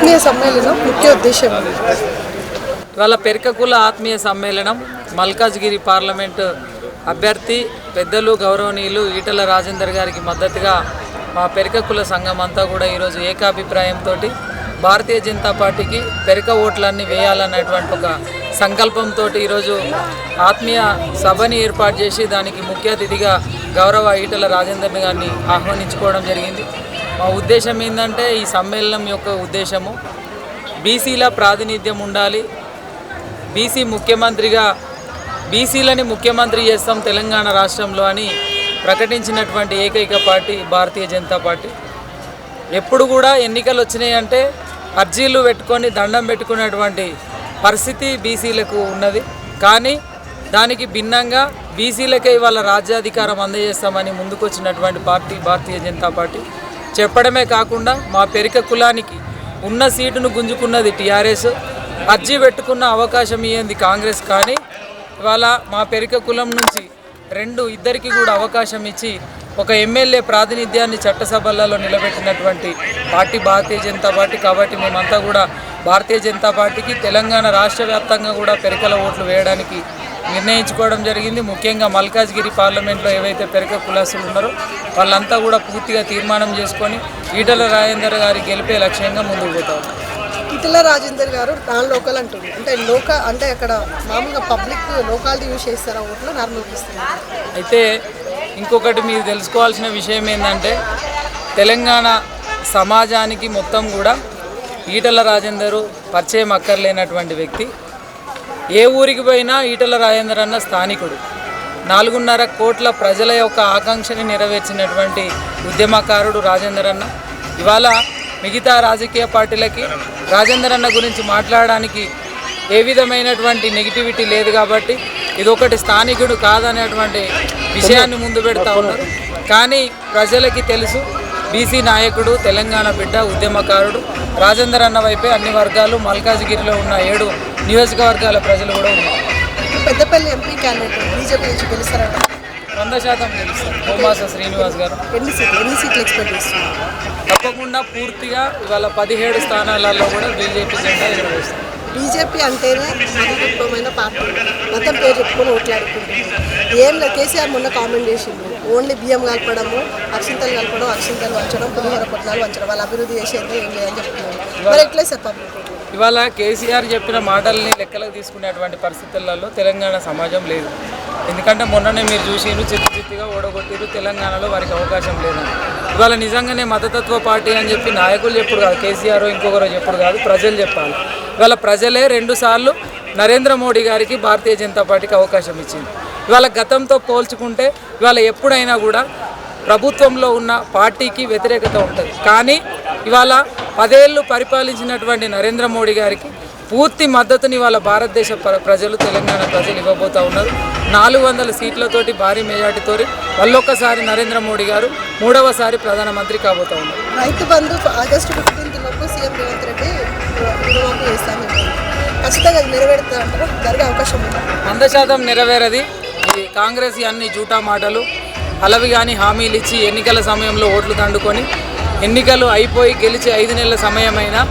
ఆత్మీయ సమ్మేళనం ముఖ్య ఉద్దేశం. ఇవాళ పెరకకుల ఆత్మీయ సమ్మేళనం మల్కాజ్గిరి పార్లమెంటు అభ్యర్థి పెద్దలు గౌరవనీయులు ఈటల రాజేందర్ గారికి మద్దతుగా మా పెరకకుల సంఘం అంతా కూడా ఈరోజు ఏకాభిప్రాయంతో భారతీయ జనతా పార్టీకి పెరక ఓట్లన్నీ వేయాలన్నటువంటి ఒక సంకల్పంతో ఈరోజు ఆత్మీయ సభని ఏర్పాటు చేసి దానికి ముఖ్య అతిథిగా గౌరవ ఈటల రాజేందర్ గారిని ఆహ్వానించుకోవడం జరిగింది. మా ఉద్దేశం ఏంటంటే ఈ సమ్మేళనం యొక్క ఉద్దేశము. బీసీల ప్రాతినిధ్యం ఉండాలి. బీసీ ముఖ్యమంత్రిగా బీసీలని ముఖ్యమంత్రి చేస్తాం తెలంగాణ రాష్ట్రంలో అని ప్రకటించినటువంటి ఏకైక పార్టీ భారతీయ జనతా పార్టీ. ఎప్పుడు కూడా ఎన్నికలు వచ్చినాయంటే అర్జీలు పెట్టుకొని దండం పెట్టుకునేటువంటి పరిస్థితి బీసీలకు ఉన్నది. కానీ దానికి భిన్నంగా బీసీలకే ఇవాళ రాజ్యాధికారం అందజేస్తామని ముందుకొచ్చినటువంటి పార్టీ భారతీయ జనతా పార్టీ. చెప్పడమే కాకుండా మా పెరిక కులానికి ఉన్న సీటును గుంజుకున్నది టీఆర్ఎస్. అర్జీ పెట్టుకున్న అవకాశం ఇయ్యింది కాంగ్రెస్ కానీ ఇవాళ మా పెరిక కులం నుంచి రెండు ఇద్దరికి కూడా అవకాశం ఇచ్చి ఒక ఎమ్మెల్యే ప్రాతినిధ్యాన్ని చట్టసభలలో నిలబెట్టినటువంటి పార్టీ భారతీయ జనతా పార్టీ. కాబట్టి మేమంతా కూడా భారతీయ జనతా పార్టీకి తెలంగాణ రాష్ట్ర వ్యాప్తంగా కూడా పెరికల ఓట్లు వేయడానికి నిర్ణయించుకోవడం జరిగింది. ముఖ్యంగా మల్కాజ్గిరి పార్లమెంట్లో ఏవైతే పెరక కులాసులు ఉన్నారో వాళ్ళంతా కూడా పూర్తిగా తీర్మానం చేసుకొని ఈటల రాజేందర్ గారి గెలిపే లక్ష్యంగా ముందుకు పోతా ఉన్నారు ఇటల రాజేందర్ గారు నాన్ లోకల్ అంటుంది అంటే లోక అంటే అక్కడ మామూలుగా పబ్లిక్ లోకాలిటీ యూజ్ చేస్తారా ఓట్లు? నార్మల్ ఇస్తున్నారు అయితే ఇంకొకటి మీరు తెలుసుకోవాల్సిన విషయం ఏంటంటే తెలంగాణ సమాజానికి మొత్తం కూడా ఈటల రాజేందరు పరిచయం అక్కర్లేనటువంటి వ్యక్తి. ఏ ఊరికి పోయినా ఈటల రాజేందర్ అన్న స్థానికుడు. నాలుగున్నర కోట్ల ప్రజల యొక్క ఆకాంక్షని నెరవేర్చినటువంటి ఉద్యమకారుడు రాజేందర్ అన్న. ఇవాళ మిగతా రాజకీయ పార్టీలకి రాజేందర్ అన్న గురించి మాట్లాడడానికి ఏ విధమైనటువంటి నెగిటివిటీ లేదు కాబట్టి ఇదొకటి స్థానికుడు కాదనేటువంటి విషయాన్ని ముందు పెడతా ఉన్నారు. కానీ ప్రజలకి తెలుసు బీసీ నాయకుడు తెలంగాణ బిడ్డ ఉద్యమకారుడు. రాజేందర్ అన్న వైపే అన్ని వర్గాలు మల్కాజ్గిరిలో ఉన్న ఏడు నియోజకవర్గాల ప్రజలు కూడా ఉన్నారు. పెద్దపల్లి ఎంపీ క్యాండిడేట్ బీజేపీ నుంచి గెలుస్తారట. వంద శాతం తెలుస్తారు హోమాస శ్రీనివాస్ గారు. ఎన్ని సీట్లు ఎన్ని సీట్లు ఎక్స్పెక్ట్ చేస్తున్నారు? తప్పకుండా పూర్తిగా ఇవాళ పదిహేడు స్థానాలలో కూడా బీజేపీ జెండా ఎగరవేస్తారు. బీజేపీ అంటేనే మతతత్వమైన పార్టీ. మతం పేరు చెప్పుకొని ఓట్లాడుకుంటుంది ఏం లేదు కేసీఆర్ మొన్న కామెంట్ చేసిండు. ఓన్లీ బియ్యం కలపడము అక్షింతలు కలపడం అక్షింతలు వంచడం పులిహోర పొట్లాలు వంచడం వాళ్ళు అభివృద్ధి చేసేది ఏం లేదని చెప్తున్నారు. మరి ఎట్లే పబ్లిక్? ఇవాళ కేసీఆర్ చెప్పిన మాటల్ని లెక్కలకు తీసుకునేటువంటి పరిస్థితులలో తెలంగాణ సమాజం లేదు. ఎందుకంటే మొన్ననే మీరు చూసిరు చిత్తు చిత్తుగా ఓడగొట్టిరు తెలంగాణలో వారికి అవకాశం లేదని ఇవాళ నిజంగానే మతతత్వ పార్టీ అని చెప్పి నాయకులు చెప్పుడు కాదు కేసీఆర్ ఇంకొకరు చెప్పుడు కాదు ప్రజలు చెప్పాలి. ఇవాళ ప్రజలే రెండుసార్లు నరేంద్ర మోడీ గారికి భారతీయ జనతా పార్టీకి అవకాశం ఇచ్చింది. ఇవాళ గతంతో పోల్చుకుంటే ఇవాళ ఎప్పుడైనా కూడా ప్రభుత్వంలో ఉన్న పార్టీకి వ్యతిరేకత ఉంటుంది. కానీ ఇవాళ పదేళ్ళు పరిపాలించినటువంటి నరేంద్ర మోడీ గారికి పూర్తి మద్దతుని ఇవాళ భారతదేశ ప్ర- ప్రజలు తెలంగాణ ప్రజలు ఇవ్వబోతా ఉన్నారు. నాలుగు వందల సీట్లతోటి భారీ మెజార్టీతో మళ్ళొక్కసారి నరేంద్ర మోడీ గారు మూడవసారి ప్రధానమంత్రి కాబోతా ఉన్నారు. రైతు బంధు ఆగస్టు ఫిఫ్టీన్త్ లోపు సీఎం రేవంత్ రెడ్డి ఖచ్చితంగా నెరవేరుతా జరిగే అవకాశం ఉంది? వంద శాతం నెరవేరది. ఈ కాంగ్రెస్ అన్ని జూటా మాటలు అలవి కానీ హామీలు ఇచ్చి ఎన్నికల సమయంలో ఓట్లు దండుకొని ఎన్నికలు అయిపోయి గెలిచి ఐదు నెలల సమయమైనా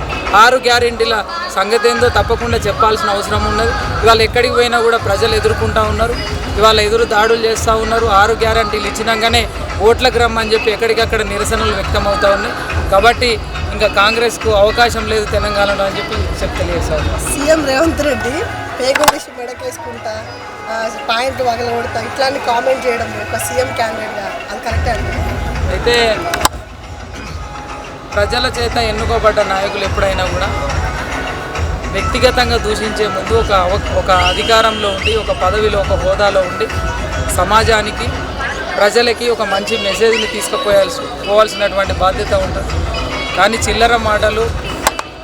ఆరు గ్యారెంటీల సంగతి ఏందో తప్పకుండా చెప్పాల్సిన అవసరం ఉన్నది. ఇవాళ ఎక్కడికి పోయినా కూడా ప్రజలు ఎదుర్కొంటూ ఉన్నారు. ఇవాళ ఎదురు దాడులు చేస్తూ ఉన్నారు. ఆరు గ్యారెంటీలు ఇచ్చినాకనే ఓట్లకు రమ్మని చెప్పి ఎక్కడికక్కడ నిరసనలు వ్యక్తమవుతూ ఉన్నాయి. కాబట్టి ఇంకా కాంగ్రెస్కు అవకాశం లేదు తెలంగాణలో అని చెప్పి చెప్తలేదు సీఎం రేవంత్ రెడ్డి పేగుడిసి మెడకేసుకుంటా పాయింట్ వగలగొడతా ఇట్లాంటి కామెంట్ చేయడం ఒక సీఎం క్యాండిడేట్గా. అది కరెక్టే అండి. అయితే ప్రజల చేత ఎన్నుకోబడ్డ నాయకులు ఎప్పుడైనా కూడా వ్యక్తిగతంగా దూషించే ముందు ఒక ఒక అధికారంలో ఉండి ఒక పదవిలో ఒక హోదాలో ఉండి సమాజానికి ప్రజలకి ఒక మంచి మెసేజ్ని తీసుకుపోయాల్సి పోవాల్సినటువంటి బాధ్యత ఉంటుంది. కానీ చిల్లర మాటలు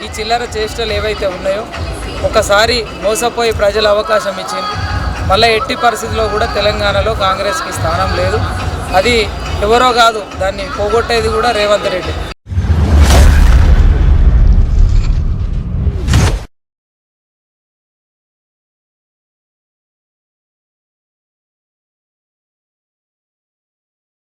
ఈ చిల్లర చేష్టలు ఏవైతే ఉన్నాయో ఒకసారి మోసపోయి ప్రజలు అవకాశం ఇచ్చింది. మళ్ళీ ఎట్టి పరిస్థితిలో కూడా తెలంగాణలో కాంగ్రెస్కి స్థానం లేదు. అది ఎవరో కాదు దాన్ని పోగొట్టేది కూడా రేవంత్ రెడ్డి.